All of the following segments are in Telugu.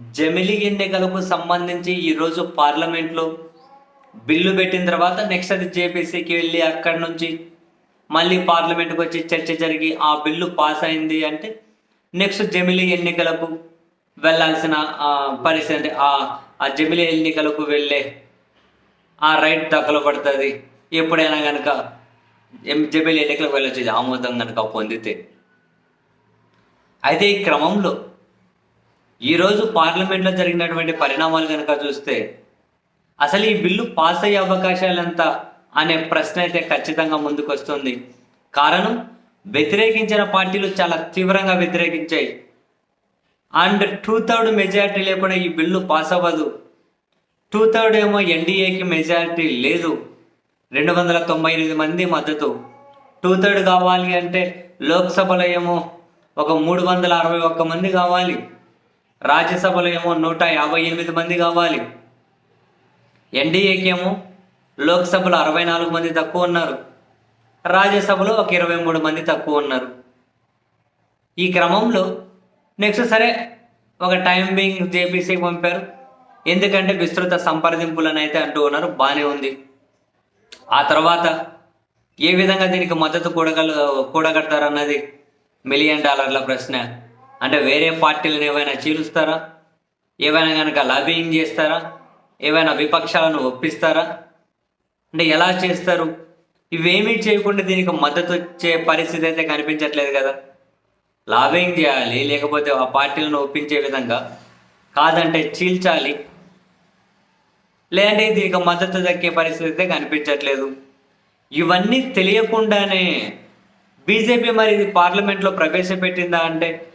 జమిలి ఎన్నికలకు సంబంధించి ఈరోజు పార్లమెంట్లో బిల్లు పెట్టిన తర్వాత నెక్స్ట్ అది జేపీసీకి వెళ్ళి అక్కడి నుంచి మళ్ళీ పార్లమెంట్కి వచ్చి చర్చ జరిగి ఆ బిల్లు పాస్ అయింది అంటే నెక్స్ట్ జమిలి ఎన్నికలకు వెళ్ళాల్సిన పరిస్థితి అంటే ఆ ఆ జమిలి ఎన్నికలకు వెళ్ళే ఆ రైట్ దక్కలు పడుతుంది. ఎప్పుడైనా కనుక జమిలి ఎన్నికలకు వెళ్ళొచ్చు ఆమోదం కనుక పొందితే. అయితే ఈ క్రమంలో ఈరోజు పార్లమెంట్లో జరిగినటువంటి పరిణామాలు కనుక చూస్తే అసలు ఈ బిల్లు పాస్ అయ్యే అవకాశాలు ఎంత అనే ప్రశ్న అయితే ఖచ్చితంగా ముందుకు వస్తుంది కారణం వ్యతిరేకించిన పార్టీలు చాలా తీవ్రంగా వ్యతిరేకించాయి. అండ్ టూ థర్డ్ మెజారిటీ లేకుండా ఈ బిల్లు పాస్ అవ్వదు. టూ థర్డ్ ఏమో ఎన్డీఏకి మెజారిటీ లేదు. రెండు వందల తొంభై ఎనిమిది మంది మద్దతు. టూ థర్డ్ కావాలి అంటే లోక్సభలో ఏమో ఒక మూడు వందల అరవై ఒక్క మంది కావాలి. రాజ్యసభలో ఏమో నూట యాభై ఎనిమిది మంది కావాలి. ఎన్డీఏకి ఏమో లోక్సభలో అరవై నాలుగు మంది తక్కువ ఉన్నారు. రాజ్యసభలో ఒక ఇరవై మూడు మంది తక్కువ ఉన్నారు. ఈ క్రమంలో నెక్స్ట్ సరే ఒక టైం బీయింగ్ జేపీసీకి పంపారు. ఎందుకంటే విస్తృత సంప్రదింపులను అయితే అంటూ ఉన్నారు. బాగానే ఉంది. ఆ తర్వాత ఏ విధంగా దీనికి మద్దతు కూడగల కూడగడతారన్నది మిలియన్ డాలర్ల ప్రశ్న. అంటే వేరే పార్టీలను ఏమైనా చీలుస్తారా? ఏవైనా కనుక లాబింగ్ చేస్తారా? ఏవైనా విపక్షాలను ఒప్పిస్తారా? అంటే ఎలా చేస్తారు? ఇవేమీ చేయకుండా దీనికి మద్దతు వచ్చే పరిస్థితి అయితే కనిపించట్లేదు కదా. లాబింగ్ చేయాలి లేకపోతే ఆ పార్టీలను ఒప్పించే విధంగా కాదంటే చీల్చాలి. లేదంటే దీనికి మద్దతు దక్కే పరిస్థితి అయితే కనిపించట్లేదు. ఇవన్నీ తెలియకుండానే బీజేపీ మరి ఇది పార్లమెంట్లో ప్రవేశపెట్టిందా అంటే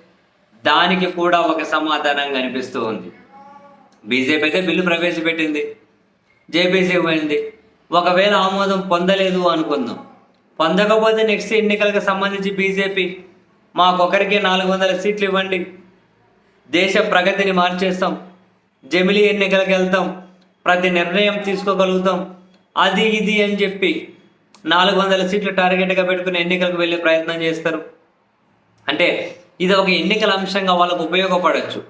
దానికి కూడా ఒక సమాధానం కనిపిస్తూ ఉంది. బీజేపీ అయితే బిల్లు ప్రవేశపెట్టింది. జేపీసీ పోయింది. ఒకవేళ ఆమోదం పొందలేదు అనుకుందాం. పొందకపోతే నెక్స్ట్ ఎన్నికలకు సంబంధించి బీజేపీ మాకొకరికి నాలుగు వందల సీట్లు ఇవ్వండి. దేశ ప్రగతిని మార్చేస్తాం. జమిలీ ఎన్నికలకు వెళ్తాం. ప్రతి నిర్ణయం తీసుకోగలుగుతాం. అది ఇది అని చెప్పి నాలుగు వందల సీట్లు టార్గెట్గా పెట్టుకుని ఎన్నికలకు వెళ్ళే ప్రయత్నం చేస్తారు. అంటే ఇది ఒక ఎన్నికల అంశంగా వాళ్ళకు ఉపయోగపడవచ్చు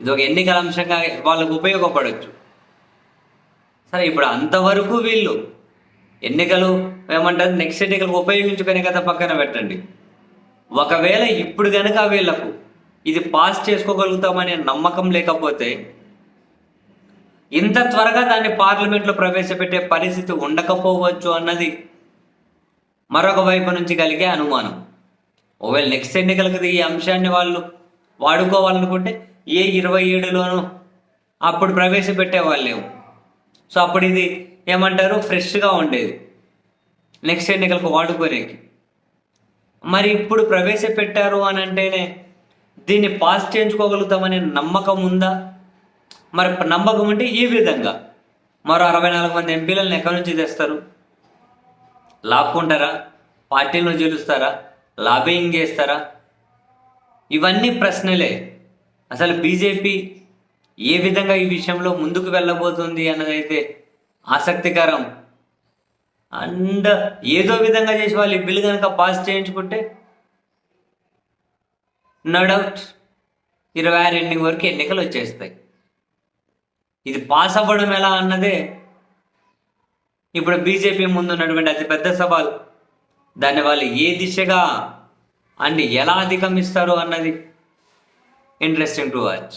ఇది ఒక ఎన్నికల అంశంగా వాళ్ళకు ఉపయోగపడవచ్చు సరే ఇప్పుడు అంతవరకు వీళ్ళు ఎన్నికలు ఏమంటారు? నెక్స్ట్ ఎన్నికలకు ఉపయోగించుకునే కదా పక్కన పెట్టండి. ఒకవేళ ఇప్పుడు కనుక వీళ్ళకు ఇది పాస్ చేసుకోగలుగుతామనే నమ్మకం లేకపోతే ఇంత త్వరగా దాన్ని పార్లమెంట్లో ప్రవేశపెట్టే పరిస్థితి ఉండకపోవచ్చు అన్నది మరొక వైపు నుంచి కలిగే అనుమానం. ఒకవేళ నెక్స్ట్ ఎన్నికలకు ఈ అంశాన్ని వాళ్ళు వాడుకోవాలనుకుంటే ఏ ఇరవై ఏడులోనూ అప్పుడు ప్రవేశపెట్టేవాళ్ళేమో సో అప్పుడు ఇది ఏమంటారు? ఫ్రెష్గా ఉండేది. నెక్స్ట్ ఎన్నికలకు వాడుకోలేకి మరి ఇప్పుడు ప్రవేశపెట్టారు అని అంటేనే దీన్ని పాస్ చేయించుకోగలుగుతామనే నమ్మకం ఉందా? మరి నమ్మకం అంటే ఈ విధంగా. మరో అరవై నాలుగు మంది ఎంపీలను ఎక్కడి నుంచి తెస్తారు? లాక్కుంటారా? పార్టీలను గెలుస్తారా? లాబింగ్ చేస్తారా? ఇవన్నీ ప్రశ్నలే. అసలు బీజేపీ ఏ విధంగా ఈ విషయంలో ముందుకు వెళ్ళబోతుంది అన్నదైతే ఆసక్తికరం. అండ్ ఏదో విధంగా చేసి వాళ్ళు ఈ బిల్లు కనుక పాస్ చేయించుకుంటే నో డౌట్ ఇరవై ఆరు ఎండింగ్ వరకు ఎన్నికలు వచ్చేస్తాయి. ఇది పాస్ అవ్వడం ఎలా అన్నదే ఇప్పుడు బీజేపీ ముందు ఉన్నటువంటి అతిపెద్ద సవాలు. దాన్ని వాళ్ళు ఏ దిశగా అండ్ ఎలా అధిగమిస్తారు అన్నది ఇంట్రెస్టింగ్ టు వాచ్